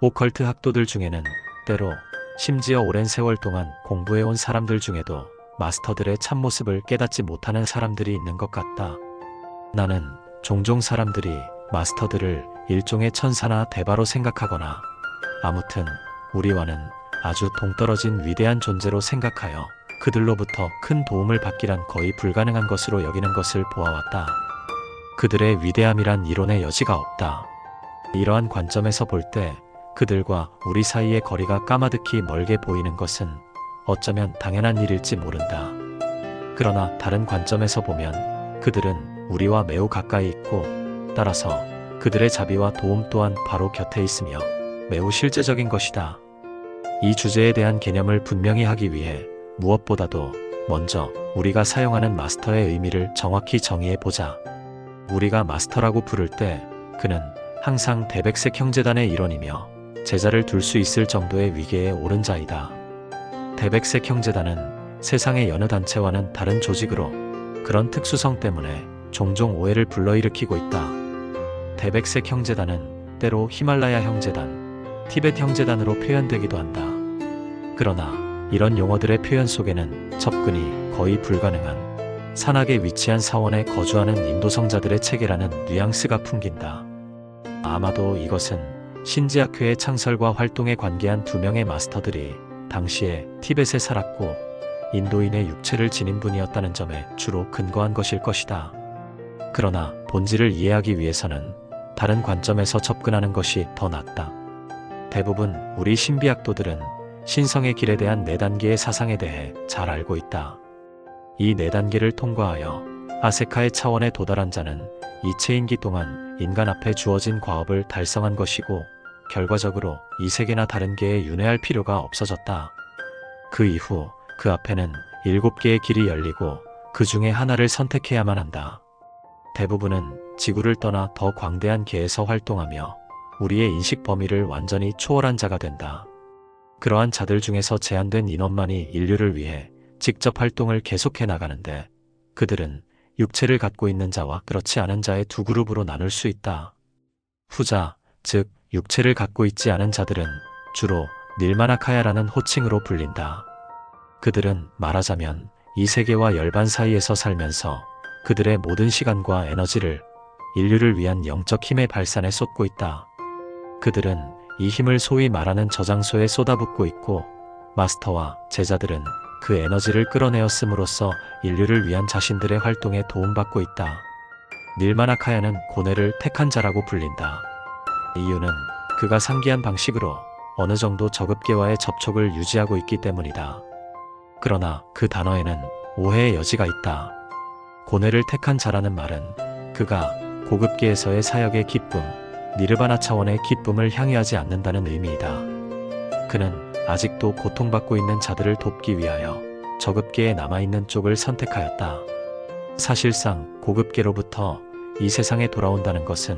오컬트 학도들 중에는 때로 심지어 오랜 세월 동안 공부해온 사람들 중에도 마스터들의 참모습을 깨닫지 못하는 사람들이 있는 것 같다. 나는 종종 사람들이 마스터들을 일종의 천사나 대바로 생각하거나 아무튼 우리와는 아주 동떨어진 위대한 존재로 생각하여 그들로부터 큰 도움을 받기란 거의 불가능한 것으로 여기는 것을 보아왔다. 그들의 위대함이란 이론의 여지가 없다. 이러한 관점에서 볼 때 그들과 우리 사이의 거리가 까마득히 멀게 보이는 것은 어쩌면 당연한 일일지 모른다. 그러나 다른 관점에서 보면 그들은 우리와 매우 가까이 있고 따라서 그들의 자비와 도움 또한 바로 곁에 있으며 매우 실제적인 것이다. 이 주제에 대한 개념을 분명히 하기 위해 무엇보다도 먼저 우리가 사용하는 마스터의 의미를 정확히 정의해 보자. 우리가 마스터라고 부를 때 그는 항상 대백색 형제단의 일원이며 제자를 둘 수 있을 정도의 위계에 오른 자이다. 대백색 형제단은 세상의 여느 단체와는 다른 조직으로 그런 특수성 때문에 종종 오해를 불러일으키고 있다. 대백색 형제단은 때로 히말라야 형제단, 티벳 형제단으로 표현되기도 한다. 그러나 이런 용어들의 표현 속에는 접근이 거의 불가능한 산악에 위치한 사원에 거주하는 인도성자들의 체계라는 뉘앙스가 풍긴다. 아마도 이것은 신지학회의 창설과 활동에 관계한 두 명의 마스터들이 당시에 티벳에 살았고 인도인의 육체를 지닌 분이었다는 점에 주로 근거한 것일 것이다. 그러나 본질을 이해하기 위해서는 다른 관점에서 접근하는 것이 더 낫다. 대부분 우리 신비학도들은 신성의 길에 대한 네 단계의 사상에 대해 잘 알고 있다. 이 네 단계를 통과하여 아세카의 차원에 도달한 자는 이체인기 동안 인간 앞에 주어진 과업을 달성한 것이고 결과적으로 이 세계나 다른 계에 윤회할 필요가 없어졌다. 그 이후 그 앞에는 일곱 개의 길이 열리고 그 중에 하나를 선택해야만 한다. 대부분은 지구를 떠나 더 광대한 계에서 활동하며 우리의 인식 범위를 완전히 초월한 자가 된다. 그러한 자들 중에서 제한된 인원만이 인류를 위해 직접 활동을 계속해 나가는데 그들은 육체를 갖고 있는 자와 그렇지 않은 자의 두 그룹으로 나눌 수 있다. 후자, 즉 육체를 갖고 있지 않은 자들은 주로 닐마나카야라는 호칭으로 불린다. 그들은 말하자면 이 세계와 열반 사이에서 살면서 그들의 모든 시간과 에너지를 인류를 위한 영적 힘의 발산에 쏟고 있다. 그들은 이 힘을 소위 말하는 저장소에 쏟아붓고 있고 마스터와 제자들은 그 에너지를 끌어내었음으로써 인류를 위한 자신들의 활동에 도움받고 있다. 닐마나카야는 고뇌를 택한 자라고 불린다. 이유는 그가 상기한 방식으로 어느 정도 저급계와의 접촉을 유지하고 있기 때문이다. 그러나 그 단어에는 오해의 여지가 있다. 고뇌를 택한 자라는 말은 그가 고급계에서의 사역의 기쁨, 니르바나 차원의 기쁨을 향유하지 않는다는 의미이다. 그는 아직도 고통받고 있는 자들을 돕기 위하여 저급계에 남아있는 쪽을 선택하였다. 사실상 고급계로부터 이 세상에 돌아온다는 것은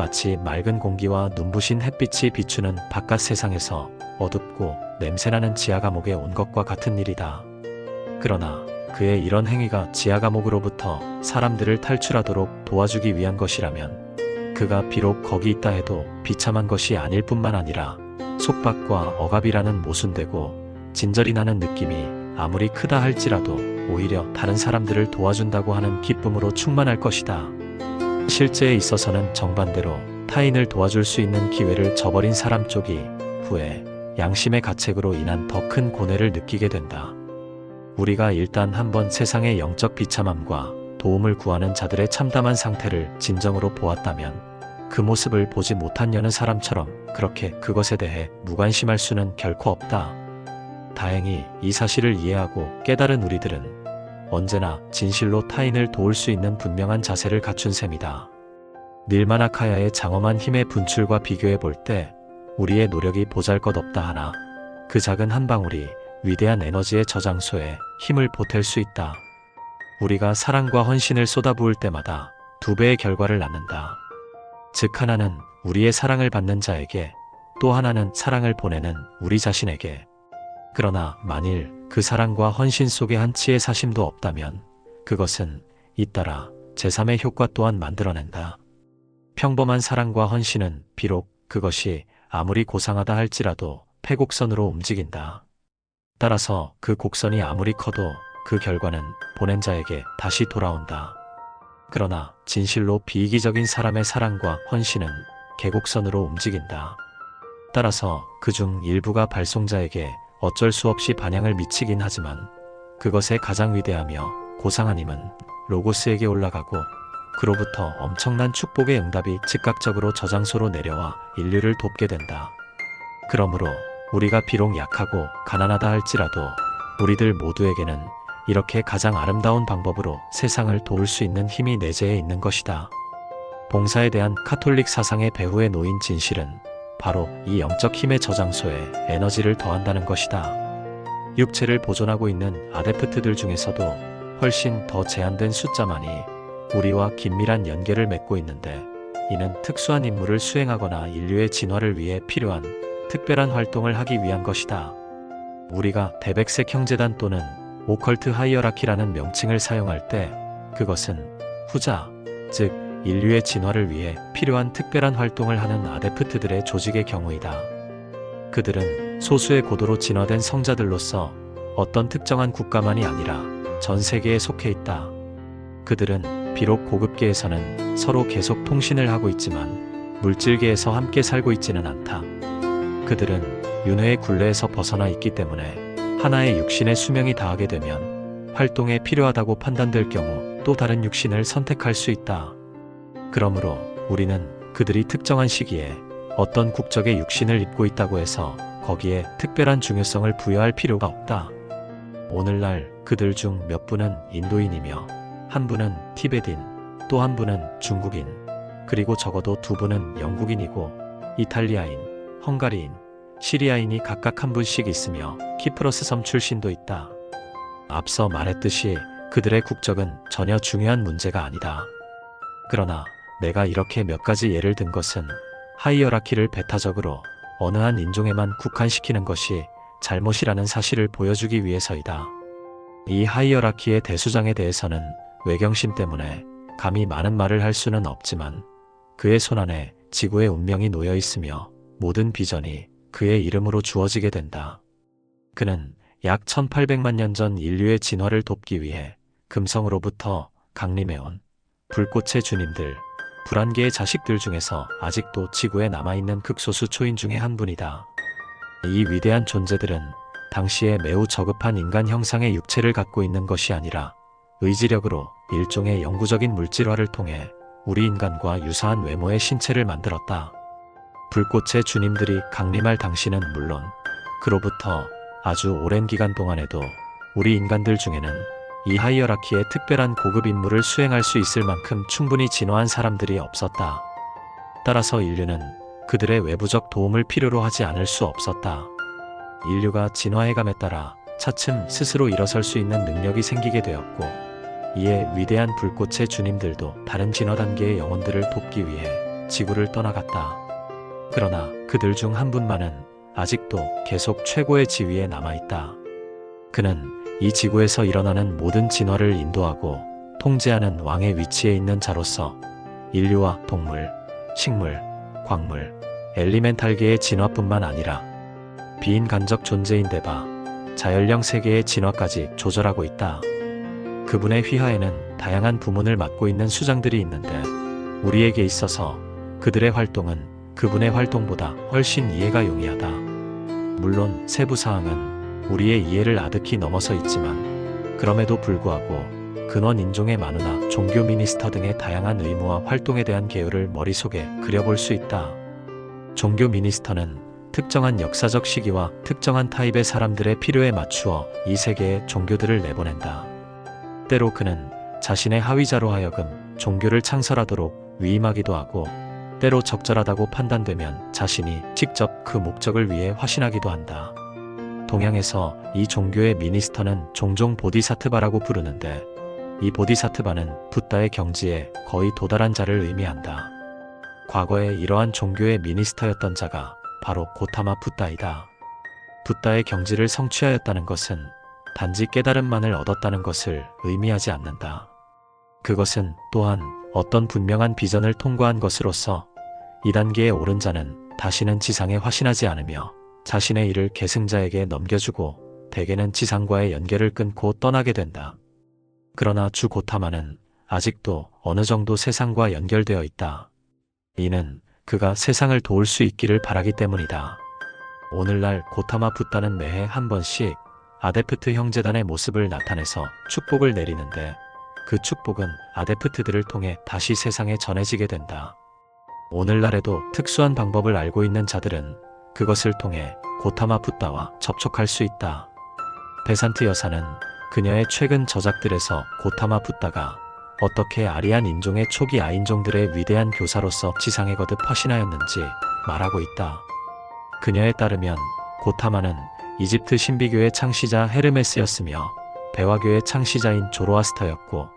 마치 맑은 공기와 눈부신 햇빛이 비추는 바깥 세상에서 어둡고 냄새나는 지하 감옥에 온 것과 같은 일이다. 그러나 그의 이런 행위가 지하 감옥으로부터 사람들을 탈출하도록 도와주기 위한 것이라면 그가 비록 거기 있다 해도 비참한 것이 아닐 뿐만 아니라 속박과 억압이라는 모순되고 진절이 나는 느낌이 아무리 크다 할지라도 오히려 다른 사람들을 도와준다고 하는 기쁨으로 충만할 것이다. 실제에 있어서는 정반대로 타인을 도와줄 수 있는 기회를 저버린 사람 쪽이 후에 양심의 가책으로 인한 더 큰 고뇌를 느끼게 된다. 우리가 일단 한번 세상의 영적 비참함과 도움을 구하는 자들의 참담한 상태를 진정으로 보았다면 그 모습을 보지 못한 여느 사람처럼 그렇게 그것에 대해 무관심할 수는 결코 없다. 다행히 이 사실을 이해하고 깨달은 우리들은 언제나 진실로 타인을 도울 수 있는 분명한 자세를 갖춘 셈이다. 닐마나카야의 장엄한 힘의 분출과 비교해 볼 때 우리의 노력이 보잘 것 없다 하나 그 작은 한 방울이 위대한 에너지의 저장소에 힘을 보탤 수 있다. 우리가 사랑과 헌신을 쏟아부을 때마다 두 배의 결과를 낳는다. 즉 하나는 우리의 사랑을 받는 자에게 또 하나는 사랑을 보내는 우리 자신에게. 그러나 만일 그 사랑과 헌신 속에 한치의 사심도 없다면 그것은 잇따라 제3의 효과 또한 만들어낸다. 평범한 사랑과 헌신은 비록 그것이 아무리 고상하다 할지라도 폐곡선으로 움직인다. 따라서 그 곡선이 아무리 커도 그 결과는 보낸 자에게 다시 돌아온다. 그러나 진실로 비이기적인 사람의 사랑과 헌신은 개곡선으로 움직인다. 따라서 그 중 일부가 발송자에게 어쩔 수 없이 반향을 미치긴 하지만 그것의 가장 위대하며 고상한 힘은 로고스에게 올라가고 그로부터 엄청난 축복의 응답이 즉각적으로 저장소로 내려와 인류를 돕게 된다. 그러므로 우리가 비록 약하고 가난하다 할지라도 우리들 모두에게는 이렇게 가장 아름다운 방법으로 세상을 도울 수 있는 힘이 내재해 있는 것이다. 봉사에 대한 카톨릭 사상의 배후에 놓인 진실은 바로 이 영적 힘의 저장소에 에너지를 더한다는 것이다. 육체를 보존하고 있는 아데프트들 중에서도 훨씬 더 제한된 숫자만이 우리와 긴밀한 연계를 맺고 있는데 이는 특수한 임무를 수행하거나 인류의 진화를 위해 필요한 특별한 활동을 하기 위한 것이다. 우리가 대백색 형제단 또는 오컬트 하이어라키라는 명칭을 사용할 때 그것은 후자, 즉 인류의 진화를 위해 필요한 특별한 활동을 하는 아데프트들의 조직의 경우이다. 그들은 소수의 고도로 진화된 성자들로서 어떤 특정한 국가만이 아니라 전 세계에 속해 있다. 그들은 비록 고급계에서는 서로 계속 통신을 하고 있지만 물질계에서 함께 살고 있지는 않다. 그들은 윤회의 굴레에서 벗어나 있기 때문에 하나의 육신의 수명이 다하게 되면 활동에 필요하다고 판단될 경우 또 다른 육신을 선택할 수 있다. 그러므로 우리는 그들이 특정한 시기에 어떤 국적의 육신을 입고 있다고 해서 거기에 특별한 중요성을 부여할 필요가 없다. 오늘날 그들 중 몇 분은 인도인이며 한 분은 티베딘, 또 한 분은 중국인, 그리고 적어도 두 분은 영국인이고 이탈리아인, 헝가리인, 시리아인이 각각 한 분씩 있으며 키프로스 섬 출신도 있다. 앞서 말했듯이 그들의 국적은 전혀 중요한 문제가 아니다. 그러나 내가 이렇게 몇 가지 예를 든 것은 하이어라키를 배타적으로 어느 한 인종에만 국한시키는 것이 잘못이라는 사실을 보여주기 위해서이다. 이 하이어라키의 대수장에 대해서는 외경심 때문에 감히 많은 말을 할 수는 없지만 그의 손안에 지구의 운명이 놓여 있으며 모든 비전이 그의 이름으로 주어지게 된다. 그는 약 1800만 년 전 인류의 진화를 돕기 위해 금성으로부터 강림해온 불꽃의 주님들, 불안개의 자식들 중에서 아직도 지구에 남아있는 극소수 초인 중의 한 분이다. 이 위대한 존재들은 당시에 매우 저급한 인간 형상의 육체를 갖고 있는 것이 아니라 의지력으로 일종의 영구적인 물질화를 통해 우리 인간과 유사한 외모의 신체를 만들었다. 불꽃의 주님들이 강림할 당시는 물론 그로부터 아주 오랜 기간 동안에도 우리 인간들 중에는 이 하이어라키의 특별한 고급 임무를 수행할 수 있을 만큼 충분히 진화한 사람들이 없었다. 따라서 인류는 그들의 외부적 도움을 필요로 하지 않을 수 없었다. 인류가 진화해감에 따라 차츰 스스로 일어설 수 있는 능력이 생기게 되었고, 이에 위대한 불꽃의 주님들도 다른 진화 단계의 영혼들을 돕기 위해 지구를 떠나갔다. 그러나 그들 중 한 분만은 아직도 계속 최고의 지위에 남아있다. 그는 이 지구에서 일어나는 모든 진화를 인도하고 통제하는 왕의 위치에 있는 자로서 인류와 동물, 식물, 광물, 엘리멘탈계의 진화뿐만 아니라 비인간적 존재인 데바 자연령 세계의 진화까지 조절하고 있다. 그분의 휘하에는 다양한 부문을 맡고 있는 수장들이 있는데 우리에게 있어서 그들의 활동은 그분의 활동보다 훨씬 이해가 용이하다. 물론 세부 사항은 우리의 이해를 아득히 넘어서 있지만 그럼에도 불구하고 근원 인종의 만우나 종교 미니스터 등의 다양한 의무와 활동에 대한 개요를 머릿속에 그려볼 수 있다. 종교 미니스터는 특정한 역사적 시기와 특정한 타입의 사람들의 필요에 맞추어 이 세계에 종교들을 내보낸다. 때로 그는 자신의 하위자로 하여금 종교를 창설하도록 위임하기도 하고 때로 적절하다고 판단되면 자신이 직접 그 목적을 위해 화신하기도 한다. 동양에서 이 종교의 미니스터는 종종 보디사트바라고 부르는데 이 보디사트바는 붓다의 경지에 거의 도달한 자를 의미한다. 과거에 이러한 종교의 미니스터였던 자가 바로 고타마 붓다이다. 붓다의 경지를 성취하였다는 것은 단지 깨달음만을 얻었다는 것을 의미하지 않는다. 그것은 또한 어떤 분명한 비전을 통과한 것으로서 이 단계에 오른 자는 다시는 지상에 화신하지 않으며 자신의 일을 계승자에게 넘겨주고 대개는 지상과의 연결을 끊고 떠나게 된다. 그러나 주 고타마는 아직도 어느 정도 세상과 연결되어 있다. 이는 그가 세상을 도울 수 있기를 바라기 때문이다. 오늘날 고타마 붓다는 매해 한 번씩 아데프트 형제단의 모습을 나타내서 축복을 내리는데 그 축복은 아데프트들을 통해 다시 세상에 전해지게 된다. 오늘날에도 특수한 방법을 알고 있는 자들은 그것을 통해 고타마 붓다와 접촉할 수 있다. 베산트 여사는 그녀의 최근 저작들에서 고타마 붓다가 어떻게 아리안 인종의 초기 아인종들의 위대한 교사로서 지상에 거듭 화신하였는지 말하고 있다. 그녀에 따르면 고타마는 이집트 신비교의 창시자 헤르메스였으며 배화교의 창시자인 조로아스터였고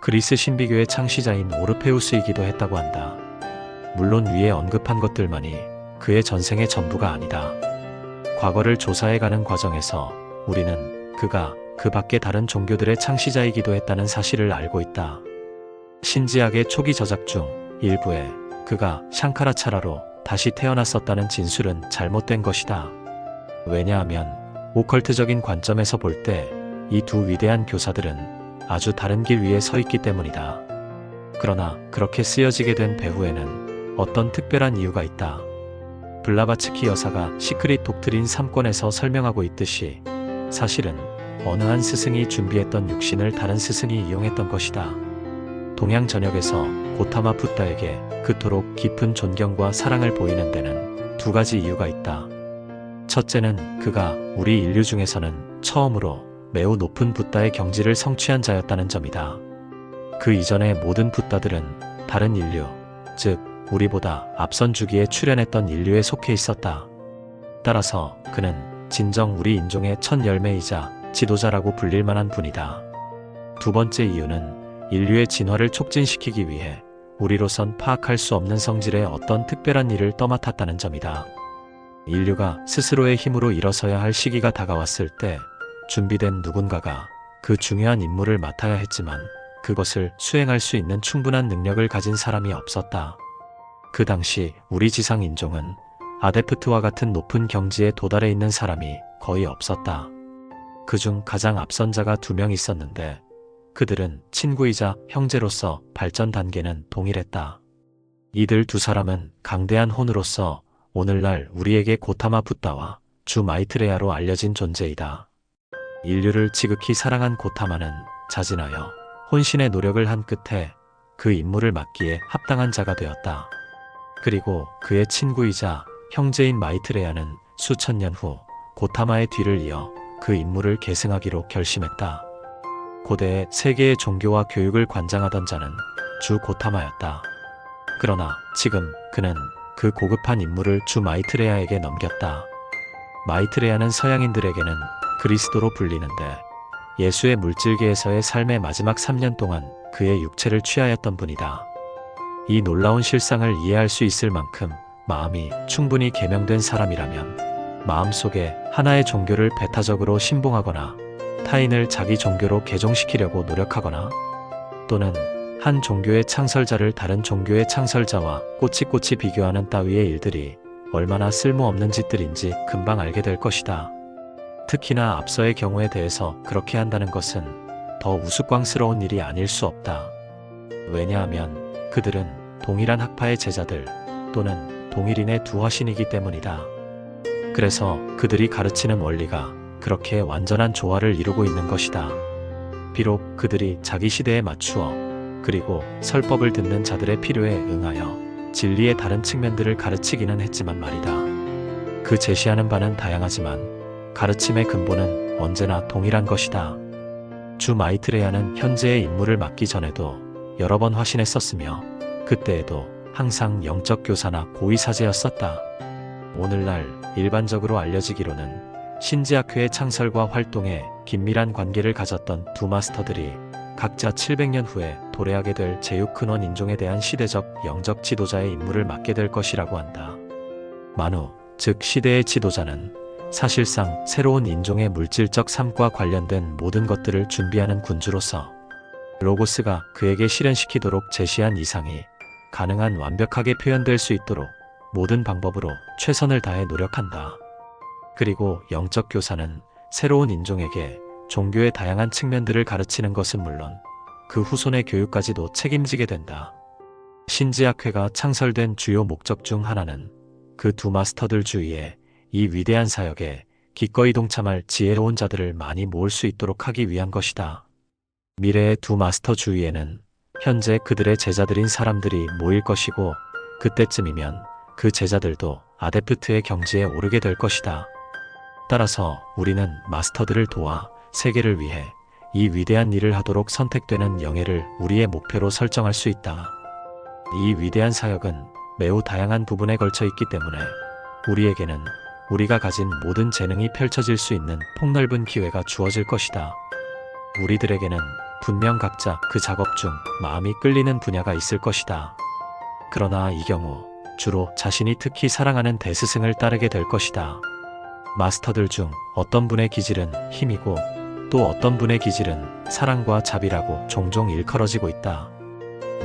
그리스 신비교의 창시자인 오르페우스이기도 했다고 한다. 물론 위에 언급한 것들만이 그의 전생의 전부가 아니다. 과거를 조사해가는 과정에서 우리는 그가 그 밖의 다른 종교들의 창시자이기도 했다는 사실을 알고 있다. 신지학의 초기 저작 중 일부에 그가 샹카라차라로 다시 태어났었다는 진술은 잘못된 것이다. 왜냐하면 오컬트적인 관점에서 볼 때 이 두 위대한 교사들은 아주 다른 길 위에 서 있기 때문이다. 그러나 그렇게 쓰여지게 된 배후에는 어떤 특별한 이유가 있다. 블라바츠키 여사가 시크릿 독트린 3권에서 설명하고 있듯이 사실은 어느 한 스승이 준비했던 육신을 다른 스승이 이용했던 것이다. 동양 전역에서 고타마 붓다에게 그토록 깊은 존경과 사랑을 보이는 데는 두 가지 이유가 있다. 첫째는 그가 우리 인류 중에서는 처음으로 매우 높은 붓다의 경지를 성취한 자였다는 점이다. 그 이전의 모든 붓다들은 다른 인류, 즉 우리보다 앞선 주기에 출현했던 인류에 속해 있었다. 따라서 그는 진정 우리 인종의 첫 열매이자 지도자라고 불릴 만한 분이다. 두 번째 이유는 인류의 진화를 촉진시키기 위해 우리로선 파악할 수 없는 성질의 어떤 특별한 일을 떠맡았다는 점이다. 인류가 스스로의 힘으로 일어서야 할 시기가 다가왔을 때 준비된 누군가가 그 중요한 임무를 맡아야 했지만 그것을 수행할 수 있는 충분한 능력을 가진 사람이 없었다. 그 당시 우리 지상 인종은 아데프트와 같은 높은 경지에 도달해 있는 사람이 거의 없었다. 그중 가장 앞선 자가 두 명 있었는데 그들은 친구이자 형제로서 발전 단계는 동일했다. 이들 두 사람은 강대한 혼으로서 오늘날 우리에게 고타마 붓다와 주 마이트레아로 알려진 존재이다. 인류를 지극히 사랑한 고타마는 자진하여 혼신의 노력을 한 끝에 그 임무를 맡기에 합당한 자가 되었다. 그리고 그의 친구이자 형제인 마이트레아는 수천 년 후 고타마의 뒤를 이어 그 임무를 계승하기로 결심했다. 고대의 세계의 종교와 교육을 관장하던 자는 주 고타마였다. 그러나 지금 그는 그 고급한 임무를 주 마이트레아에게 넘겼다. 마이트레아는 서양인들에게는 그리스도로 불리는데 예수의 물질계에서의 삶의 마지막 3년 동안 그의 육체를 취하였던 분이다. 이 놀라운 실상을 이해할 수 있을 만큼 마음이 충분히 개명된 사람이라면 마음속에 하나의 종교를 배타적으로 신봉하거나 타인을 자기 종교로 개종시키려고 노력하거나 또는 한 종교의 창설자를 다른 종교의 창설자와 꼬치꼬치 비교하는 따위의 일들이 얼마나 쓸모없는 짓들인지 금방 알게 될 것이다. 특히나 앞서의 경우에 대해서 그렇게 한다는 것은 더 우스꽝스러운 일이 아닐 수 없다. 왜냐하면 그들은 동일한 학파의 제자들 또는 동일인의 두 화신이기 때문이다. 그래서 그들이 가르치는 원리가 그렇게 완전한 조화를 이루고 있는 것이다. 비록 그들이 자기 시대에 맞추어 그리고 설법을 듣는 자들의 필요에 응하여 진리의 다른 측면들을 가르치기는 했지만 말이다. 그 제시하는 바는 다양하지만 가르침의 근본은 언제나 동일한 것이다. 주 마이트레야는 현재의 임무를 맡기 전에도 여러 번 화신했었으며 그때에도 항상 영적 교사나 고위 사제였었다. 오늘날 일반적으로 알려지기로는 신지학회의 창설과 활동에 긴밀한 관계를 가졌던 두 마스터들이 각자 700년 후에 도래하게 될 제육근원 인종에 대한 시대적 영적 지도자의 임무를 맡게 될 것이라고 한다. 만우, 즉 시대의 지도자는 사실상 새로운 인종의 물질적 삶과 관련된 모든 것들을 준비하는 군주로서 로고스가 그에게 실현시키도록 제시한 이상이 가능한 완벽하게 표현될 수 있도록 모든 방법으로 최선을 다해 노력한다. 그리고 영적 교사는 새로운 인종에게 종교의 다양한 측면들을 가르치는 것은 물론 그 후손의 교육까지도 책임지게 된다. 신지학회가 창설된 주요 목적 중 하나는 그 두 마스터들 주위에 이 위대한 사역에 기꺼이 동참할 지혜로운 자들을 많이 모을 수 있도록 하기 위한 것이다. 미래의 두 마스터 주위에는 현재 그들의 제자들인 사람들이 모일 것이고 그때쯤이면 그 제자들도 아데프트의 경지에 오르게 될 것이다. 따라서 우리는 마스터들을 도와 세계를 위해 이 위대한 일을 하도록 선택되는 영예를 우리의 목표로 설정할 수 있다. 이 위대한 사역은 매우 다양한 부분에 걸쳐 있기 때문에 우리에게는 우리가 가진 모든 재능이 펼쳐질 수 있는 폭넓은 기회가 주어질 것이다. 우리들에게는 분명 각자 그 작업 중 마음이 끌리는 분야가 있을 것이다. 그러나 이 경우 주로 자신이 특히 사랑하는 대스승을 따르게 될 것이다. 마스터들 중 어떤 분의 기질은 힘이고 또 어떤 분의 기질은 사랑과 자비라고 종종 일컬어지고 있다.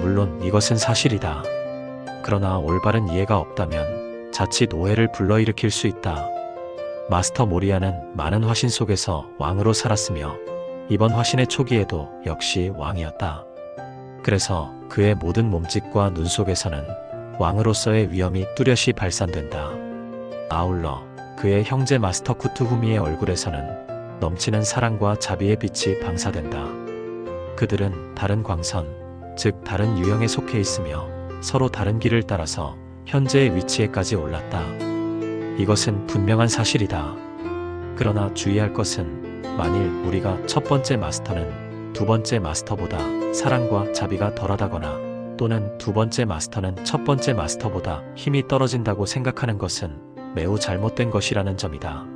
물론 이것은 사실이다. 그러나 올바른 이해가 없다면 자칫 오해를 불러일으킬 수 있다. 마스터 모리아는 많은 화신 속에서 왕으로 살았으며 이번 화신의 초기에도 역시 왕이었다. 그래서 그의 모든 몸짓과 눈 속에서는 왕으로서의 위엄이 뚜렷이 발산된다. 아울러 그의 형제 마스터 쿠투후미의 얼굴에서는 넘치는 사랑과 자비의 빛이 방사된다. 그들은 다른 광선, 즉 다른 유형에 속해 있으며 서로 다른 길을 따라서 현재의 위치에까지 올랐다. 이것은 분명한 사실이다. 그러나 주의할 것은 만일 우리가 첫 번째 마스터는 두 번째 마스터보다 사랑과 자비가 덜하다거나 또는 두 번째 마스터는 첫 번째 마스터보다 힘이 떨어진다고 생각하는 것은 매우 잘못된 것이라는 점이다.